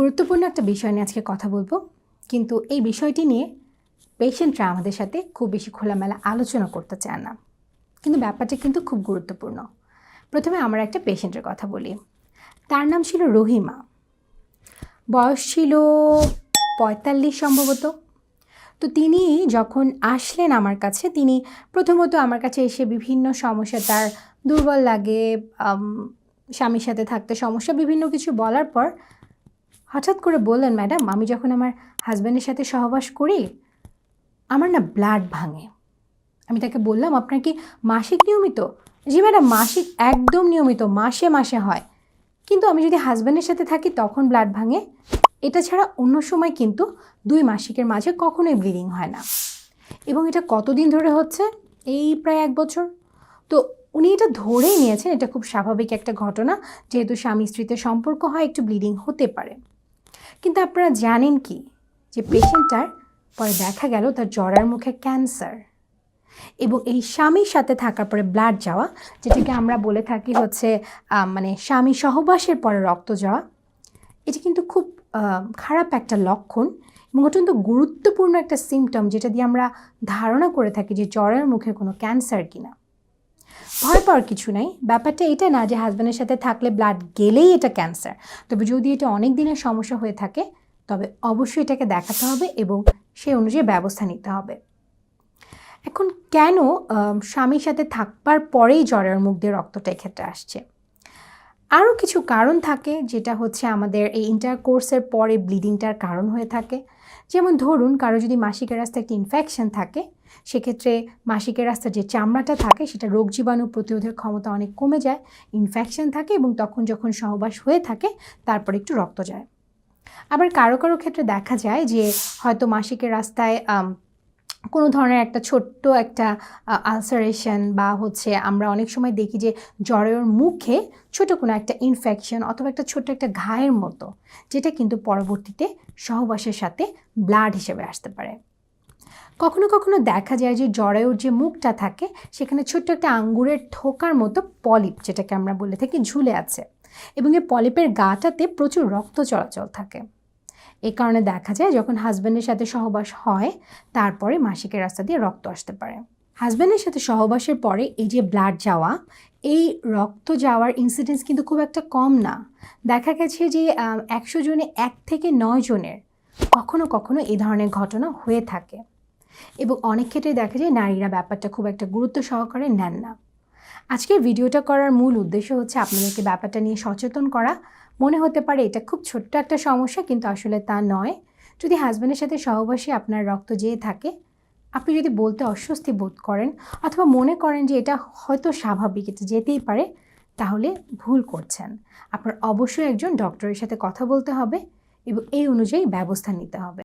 গুরুত্বপূর্ণ একটা বিষয় নিয়ে আজকে কথা বলব। কিন্তু এই বিষয়টি নিয়ে পেশেন্টরা আমাদের সাথে খুব বেশি খোলামেলা আলোচনা করতে চায় না। কিন্তু ব্যাপারটা কিন্তু খুব গুরুত্বপূর্ণ। প্রথমে আমরা একটা পেশেন্টের কথা বলি। তার নাম ছিল রহিমা। বয়স ছিল পঁয়তাল্লিশ সম্ভবত। তো তিনি যখন আসলেন আমার কাছে, তিনি প্রথমত আমার কাছে এসে বিভিন্ন সমস্যা, তার দুর্বল লাগে স্বামীর সাথে থাকতে সমস্যা, বিভিন্ন কিছু বলার পর হঠাৎ করে বললেন, ম্যাডাম, আমি যখন আমার হাজব্যান্ডের সাথে সহবাস করি, আমার না ব্লাড ভাঙে। আমি তাকে বললাম, আপনার কি মাসিক নিয়মিত? জি ম্যাডাম, মাসিক একদম নিয়মিত, মাসে মাসে হয়। কিন্তু আমি যদি হাজব্যান্ডের সাথে থাকি, তখন ব্লাড ভাঙে। এটা ছাড়া অন্য সময় কিন্তু দুই মাসিকের মাঝে কখনোই ব্লিডিং হয় না। এবং এটা কতদিন ধরে হচ্ছে? এই প্রায় এক বছর। তো উনি এটা ধরেই নিয়েছেন, এটা খুব স্বাভাবিক একটা ঘটনা। যেহেতু স্বামী স্ত্রীতে সম্পর্ক হয়, একটু ব্লিডিং হতে পারে। কিন্তু আপনারা জানেন কি? যে পেশেন্টটার পরে দেখা গেল তার জরার মুখে ক্যান্সার এবং এই স্বামীর সাথে থাকার পরে ব্লাড যাওয়া, যেটাকে আমরা বলে থাকি হচ্ছে মানে স্বামী সহবাসের পরে রক্ত যাওয়া, এটা কিন্তু খুব খারাপ একটা লক্ষণ এবং অত্যন্ত গুরুত্বপূর্ণ একটা সিমটম যেটা দিয়ে আমরা ধারণা করে থাকি যে জ্বরের মুখে কোনো ক্যান্সার কিনা। ভয় পাওয়ার কিছু নাই। ব্যাপারটা এটা না যে হাজব্যান্ডের সাথে থাকলে ব্লাড গেলেই এটা ক্যান্সার তবে যদি এটা অনেক দিনের সমস্যা হয়ে থাকে, তবে অবশ্যই এটাকে দেখাতে হবে এবং সেই অনুযায়ী ব্যবস্থা নিতে হবে। এখন কেন স্বামীর সাথে থাকবার পরেই জ্বরের মুখ দিয়ে রক্তটা এক্ষেত্রে আসছে? আরও কিছু কারণ থাকে যেটা হচ্ছে আমাদের এই ইন্টারকোর্সের পরে ব্লিডিংটার কারণ হয়ে থাকে। যেমন ধরুন, কারও যদি মাসিকের রাস্তায় একটা ইনফেকশন থাকে, সেক্ষেত্রে মাসিকের রাস্তার যে চামড়াটা থাকে, সেটা রোগ জীবাণু প্রতিরোধের ক্ষমতা অনেক কমে যায় ইনফেকশন থাকে এবং তখন যখন সহবাস হয়ে থাকে, তারপর একটু রক্ত যায়। আবার কারও কারও ক্ষেত্রে দেখা যায় যে হয়তো মাসিকের রাস্তায় কোনো ধরনের একটা ছোট্ট একটা আলসারেশন বা হচ্ছে আমরা অনেক সময় দেখি যে জ্বরের মুখে ছোট কোনো একটা ইনফেকশন অথবা একটা ছোট্ট একটা ঘায়ের মতো, যেটা কিন্তু পরবর্তীতে সহবাসের সাথে ব্লাড হিসেবে আসতে পারে। কখনো কখনো দেখা যায় যে জরায়ুর যে মুখটা থাকে, সেখানে ছোট্ট একটা আঙ্গুরের ঠোকার মতো পলিপ যেটাকে আমরা বলে থাকি ঝুলে আছে এবং এই পলিপের গাটাতে প্রচুর রক্ত চলাচল থাকে। এই কারণে দেখা যায় যখন হাজব্যান্ডের সাথে সহবাস হয়, তারপরে মাসিকের রাস্তা দিয়ে রক্ত আসতে পারে। হাজব্যান্ডের সাথে সহবাসের পরে এই যে ব্লাড যাওয়া, এই রক্ত যাওয়ার ইনসিডেন্স কিন্তু খুব একটা কম না। দেখা গেছে যে একশো জনে, এক থেকে নয় জনের কখনো কখনো এই ধরনের ঘটনা হয়ে থাকে। এবং অনেক ক্ষেত্রে দেখা যায় নারীরা ব্যাপারটা খুব একটা গুরুত্ব সহকারে নেন না। আজকের ভিডিওটা করার মূল উদ্দেশ্য হচ্ছে আপনাদেরকে ব্যাপারটা নিয়ে সচেতন করা মনে হতে পারে এটা খুব ছোট্ট একটা সমস্যা, কিন্তু আসলে তা নয়। যদি হাজব্যান্ডের সাথে সহবাসে আপনার রক্ত যেয়ে থাকে, আপনি যদি বলতে অস্বস্তি বোধ করেন অথবা মনে করেন যে এটা হয়তো স্বাভাবিক, এটা যেতেই পারে, তাহলে ভুল করছেন। আপনার অবশ্যই একজন ডক্টরের সাথে কথা বলতে হবে এবং এই অনুযায়ী ব্যবস্থা নিতে হবে।